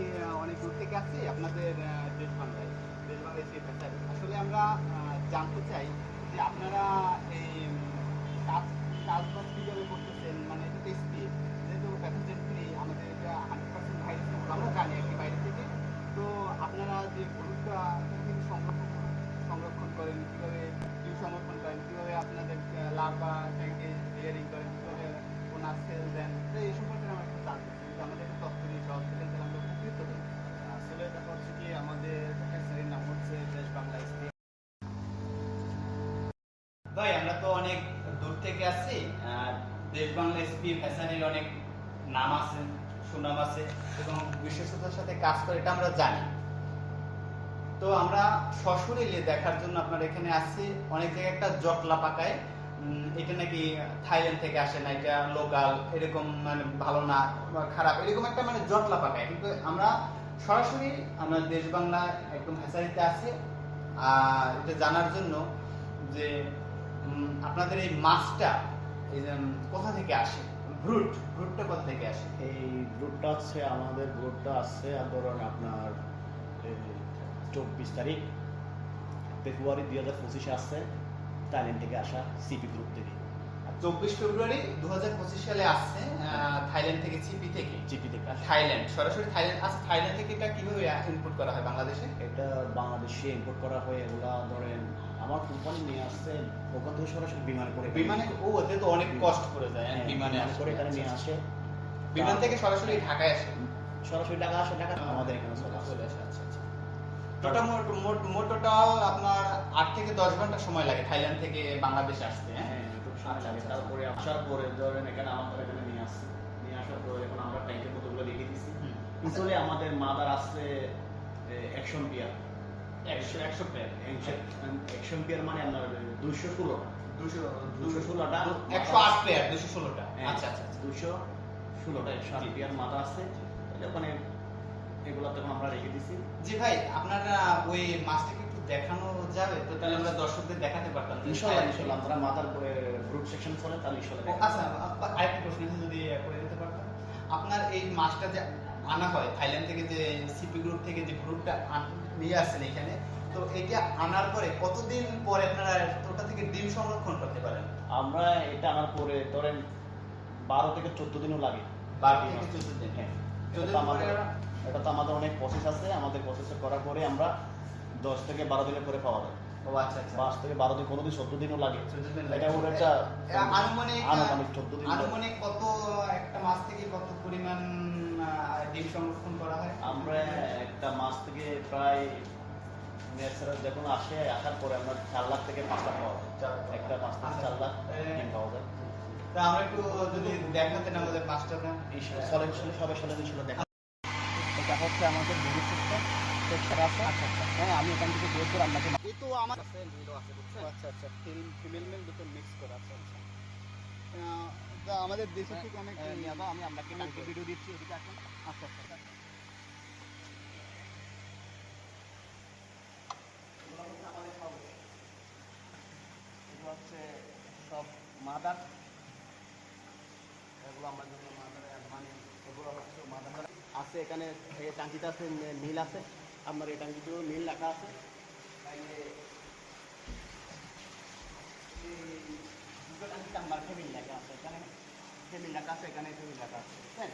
আজকে অনেক দূর থেকে আসছি, আপনাদের দেশ বাংলায় দেশ বাংলায় সেই আসলে আমরা জানতে চাই যে আপনারা এই কাজ কাজ বাজ কীভাবে করতেছেন? মানে এটা তো স্পিড ভাই, আমরা তো অনেক দূর থেকে আসছি দেশ বাংলা এসপি ফ্যাশনের অনেক নাম আছে, সুনাম আছে, এবং বিশ্বস্ততার সাথে কাজ করে এটা আমরা জানি। তো আমরা সশরীরে দেখার জন্য আপনার এখানে আসছি। অনেক জায়গায় একটা জটলা পাকায় এটা নাকি থাইল্যান্ড থেকে আসে না, এটা লোকাল, এরকম মানে ভালো না খারাপ, এরকম একটা মানে জটলা পাকায়। কিন্তু আমরা সরাসরি আমরা দেশ বাংলা একদম হ্যাসারিতে আছি আর এটা জানার জন্য যে আপনাদের এই মাছটা এই যে, কোথা থেকে আসে? ব্রুট ব্রুটটা কোথা থেকে আসে? এই গ্রুপটা হচ্ছে আমাদের আসছে আর ধরুন আপনার চব্বিশ তারিখ। ফেব্রুয়ারি দুই হাজার পঁচিশে আসছে থাইল্যান্ড থেকে আসা সিপি গ্রুপ থেকে। চব্বিশ ফেব্রুয়ারি দু হাজার পঁচিশ সালে আসছে আহ, থাইল্যান্ড থেকে চিপি থেকে। জিপি থেকে থাইল্যান্ড সরাসরি থাইল্যান্ড আচ্ছা থাইল্যান্ড থেকে এটা কীভাবে ইনপুট করা হয় বাংলাদেশে? এটা বাংলাদেশে ইম্পোর্ট করা হয় এগুলা ধরেন আমার কোম্পানি নিয়ে আসছে ওখান থেকে সরাসরি বিমানে করে বিমানে? ও ওতে তো অনেক কষ্ট করে যায় হ্যাঁ, বিমানে করে এখানে নিয়ে আসে। বিমান থেকে সরাসরি ঢাকায় আসে? সরাসরি টাকা আসে টাকা আমাদের এখানে চলে আসে। আচ্ছা আচ্ছা। টোটাল মোট মোট টোটাল আপনার আট থেকে দশ ঘণ্টা সময় লাগে থাইল্যান্ড থেকে বাংলাদেশে আসতে হ্যাঁ? হ্যাঁ আচ্ছা, লাগে আচ্ছা, তারপরে আসার পরে ধরেন এখানে আমাদের এখানে নিয়ে আসছে। নিয়ে আসার পরে এখন আমরা ট্যাঙ্কের মতো গুলো রেখে দিচ্ছি হুম। পিছনে আমাদের মাদার আসছে অ্যাকশন বিয়ার একশো একশো মানে আপনার দুশো ষোলোটা দুশো দুশো ষোলোটা। একশো আট প্লেয়ার দুশো ষোলোটা। হ্যাঁ, আচ্ছা আচ্ছা আচ্ছা। দুশো ষোলোটা একশো আট বিয়ার মাদা আসছে তাহলে ওখানে এগুলো তখন আমরা রেখে দিচ্ছি জি ভাই আপনারা ওই মাছটাকে একটু দেখানো যাবে তো তাহলে আমরা দর্শকদের দেখাতে পারতাম সেকশন চলে তাহলে আচ্ছা আরেকটা প্রশ্ন যদি করে দিতে পারতাম। আপনার এই মাছটা যে আনা হয় থাইল্যান্ড থেকে যে সিপি গ্রুপ থেকে যে গ্রুপটা নিয়ে আসছেন এখানে। তো এটা আনার পরে কতদিন পরে আপনারা ওটা থেকে ডিম সংরক্ষণ করতে পারেন? আমরা এটা আনার পরে ধরেন বারো থেকে চোদ্দ দিনও লাগে। বারো থেকে চোদ্দ দিন হ্যাঁ। এটা তো আমাদের অনেক প্রসেস আছে। আমাদের প্রসেস করার পরে আমরা দশ থেকে বারো দিনের পরে পাওয়া যায়। পাঁচ থেকে বারো দিন কোনোদিন চোদ্দ দিনও লাগে। এটা ওর একটা আনুমানিক আনুমানিক চোদ্দ দিন আনুমানিক কত একটা মাছ থেকে কত পরিমাণ ডিম সংরক্ষণ করা হয়? আমরা একটা মাস থেকে প্রায় ন্যাচারাল যখন আসে আসার পরে আমরা চার লাখ থেকে পাঁচ লাখ পাওয়া যায়। একটা মাস থেকে চার লাখ ডিম পাওয়া যায়। তা আমরা একটু যদি দেখাতেন আমাদের মাছটা সবাই দেখা এটা হচ্ছে আমাদের সিস্টেম আচ্ছা আচ্ছা। হ্যাঁ আমি এখান থেকে বের করে আপনাকে এই তো আমার আছে ভিডিও আছে বুঝছেন? আচ্ছা আচ্ছা। ফিল্ম ফিমেল মেল দুটো মিক্স করা আছে আচ্ছা। তা আমাদের দেশে থেকে অনেক হ্যাঁ, নিয়ে যাও, আমি আপনাকে ট্যাঙ্কে ভিডিও দিচ্ছি এদিকে আসুন। আচ্ছা আচ্ছা এগুলো হচ্ছে সব এগুলো হচ্ছে সব মাদার এগুলো আমার জন্য মাদার মানে এগুলো হচ্ছে মাদার আছে এখানে এই টাঙ্কিতে আছে মিল আছে। আপনার এই টাঙ্কিতেও মিল রাখা আছে। আমার ফ্যামিল লেখা আছে এখানে ফ্যামিল লেখা আছে এখানে ফ্যামিল লেখা আছে হ্যাঁ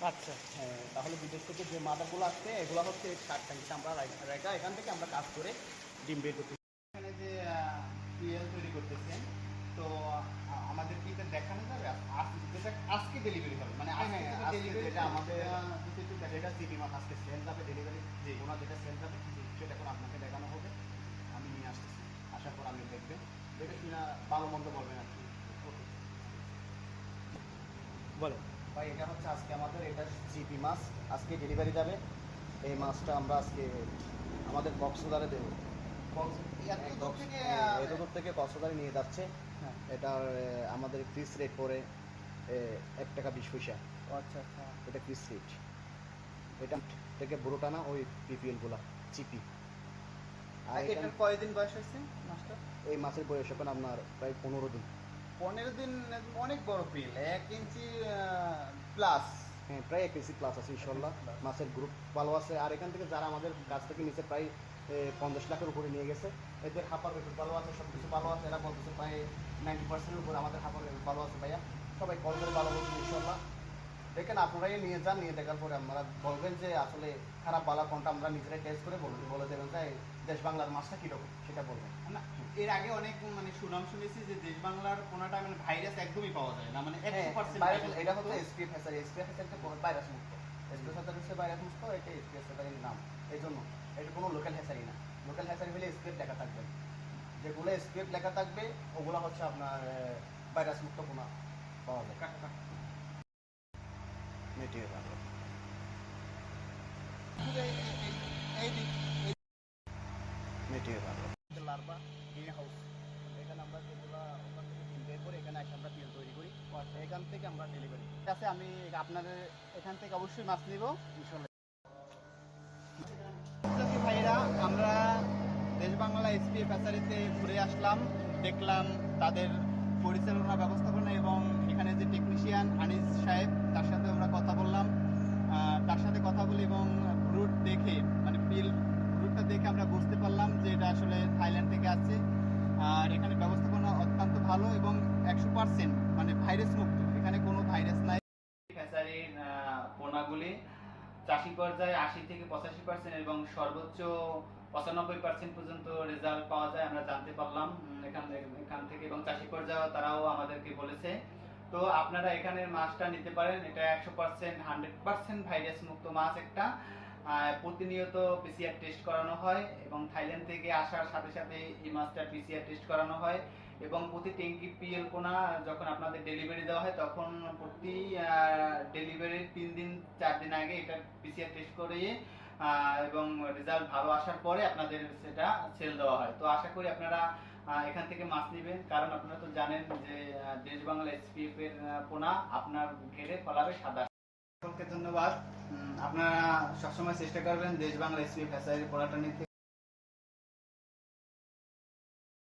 আচ্ছা হ্যাঁ, তাহলে বিদেশ থেকে যে মাদারগুলো আসছে এগুলো হচ্ছে সার ট্যাঙ্কিতে আমরা রাখ- এখান থেকে আমরা কাজ করে ডিম বের করতে এখানে যে পিএল তৈরি করতেছেন তো আমাদের কি এটা দেখানো যাবে আজ- আজকে ডেলিভারি হবে মানে আজকে হ্যাঁ, আজকে delivery যেটা আমাদের যেটা সিটি আজকে সেল যাবে ডেলিভারি যে ওনার যেটা সেল যাবে সেটা এখন আপনাকে দেখানো হবে আমি নিয়ে আসতেছি আসার পর আপনি দেখবেন দেখে কিনা ভালো মন্দ বলবেন আর কি। বলো। ভাই এটা হচ্ছে আজকে আমাদের এটা জিপি মাছ। আজকে ডেলিভারি যাবে। এই মাছটা আমরা আজকে আমাদের কক্সবাজারে দেবো। এত দূর থেকে এত কক্সবাজারে নিয়ে যাচ্ছে। হ্যাঁ। এটার আমাদের ফিস রেট পড়ে এক টাকা বিশ পয়সা। আচ্ছা আচ্ছা। এটা ফিস রেট এটা থেকে বুড়োটানা ওই পিপিএলগুলা চিপি এটা- এটার কয়দিন বয়স হয়েছে মাছটা এই মাছের বয়স এখন আপনার প্রায় পনেরো দিন। পনেরো দিন অনেক বড় পিল এক ইঞ্চি প্লাস হ্যাঁ প্রায় এক কেজি প্লাস আছে ইনশাল্লাহ মাছের গ্রুপ ভালো আছে। আর এখান থেকে যারা আমাদের কাছ থেকে নিচে প্রায় পঞ্চাশ লাখের উপরে নিয়ে গেছে এদের হাফার রেট ভালো আছে সব কিছু ভালো আছে। এরা বলতেছে প্রায় নাইনটি পার্সেন্টের উপরে আমাদের হাফার রেট ভালো আছে ভাইয়া। সবাই কল করে ভালো বলছেন ইনশাল্লাহ দেখেন আপনারাই নিয়ে যান নিয়ে দেখার পরে আপনারা বলবেন যে আসলে খারাপ বালা কোনটা আমরা নিজেরাই টেস্ট করে বলবেন বলে দেবেন যে দেশ বাংলার মাছটা কীরকম? সেটা বলবেন। না, এর আগে অনেক মানে সুনাম শুনেছি যে দেশ বাংলার কোনোটা মানে ভাইরাস একদমই পাওয়া যায় না মানে হ্যাঁ, এটা হচ্ছে এসপিএফ হ্যাচারি এসপিএফ হ্যাচারিতে ভাইরাস মুক্ত। এসপিএফ হ্যাচারি হচ্ছে ভাইরাস মুক্ত এটা এসপিএফ হ্যাচারির নাম। এই জন্য এটা কোনো লোকাল হ্যাচারি না। লোকাল হ্যাচারি হলে এসপিএফ লেখা থাকবে। যেগুলো এসপিএফ লেখা থাকবে ওগুলো হচ্ছে আপনার ভাইরাস মুক্ত পোনা পাওয়া যায়। অবশ্যই মাছ আমরা দেশ বাংলা এসপি ঘুরে আসলাম, দেখলাম তাদের পরিচালনা ব্যবস্থাপনা এবং এখানে যে টেকনিশিয়ান আনিস সাহেব তার সাথে আমরা কথা বললাম আহ, তার সাথে কথা বলি এবং রুট দেখে মানে বিল রুটটা দেখে আমরা বুঝতে পারলাম যে এটা আসলে থাইল্যান্ড থেকে আসছে আর এখানে ব্যবস্থাপনা অত্যন্ত ভালো এবং একশো পার্সেন্ট মানে ভাইরাস মুক্ত এখানে কোনো ভাইরাস নাই ফ্যাসারির পোনাগুলি চাষি পর্যায়ে আশি থেকে পঁচাশি পার্সেন্ট এবং সর্বোচ্চ পঁচানব্বই পার্সেন্ট পর্যন্ত রেজাল্ট পাওয়া যায়, আমরা জানতে পারলাম এখান এখান থেকে এবং চাষি পর্যায়ে তারাও আমাদেরকে বলেছে। তো আপনারা এখানের মাছটা নিতে পারেন, এটা একশো পার্সেন্ট হান্ড্রেড পার্সেন্ট ভাইরাস মুক্ত মাছ একটা। প্রতিনিয়ত পিসিআর টেস্ট করানো হয় এবং থাইল্যান্ড থেকে আসার সাথে সাথে এই মাছটা পিসিআর টেস্ট করানো হয়। এবং প্রতি ট্যাঙ্কি পিএল কোনা যখন আপনাদের ডেলিভারি দেওয়া হয়, তখন প্রতি ডেলিভারির তিন দিন, চার দিন আগে এটা পিসিআর টেস্ট করিয়ে এবং রেজাল্ট ভালো আসার পরে আপনাদের সেটা সেল দেওয়া হয়। তো আশা করি আপনারা এখান থেকে মাছ নেবেন। কারণ আপনারা তো জানেন যে দেশ বাংলা এসপিএফ এর পোনা আপনার ঘেরে ফলাবে সাদা। সকলকে ধন্যবাদ। আপনারা সবসময় চেষ্টা করবেন দেশ বাংলা এসপিএফ ফ্যাসারির পোনাটা নিতে।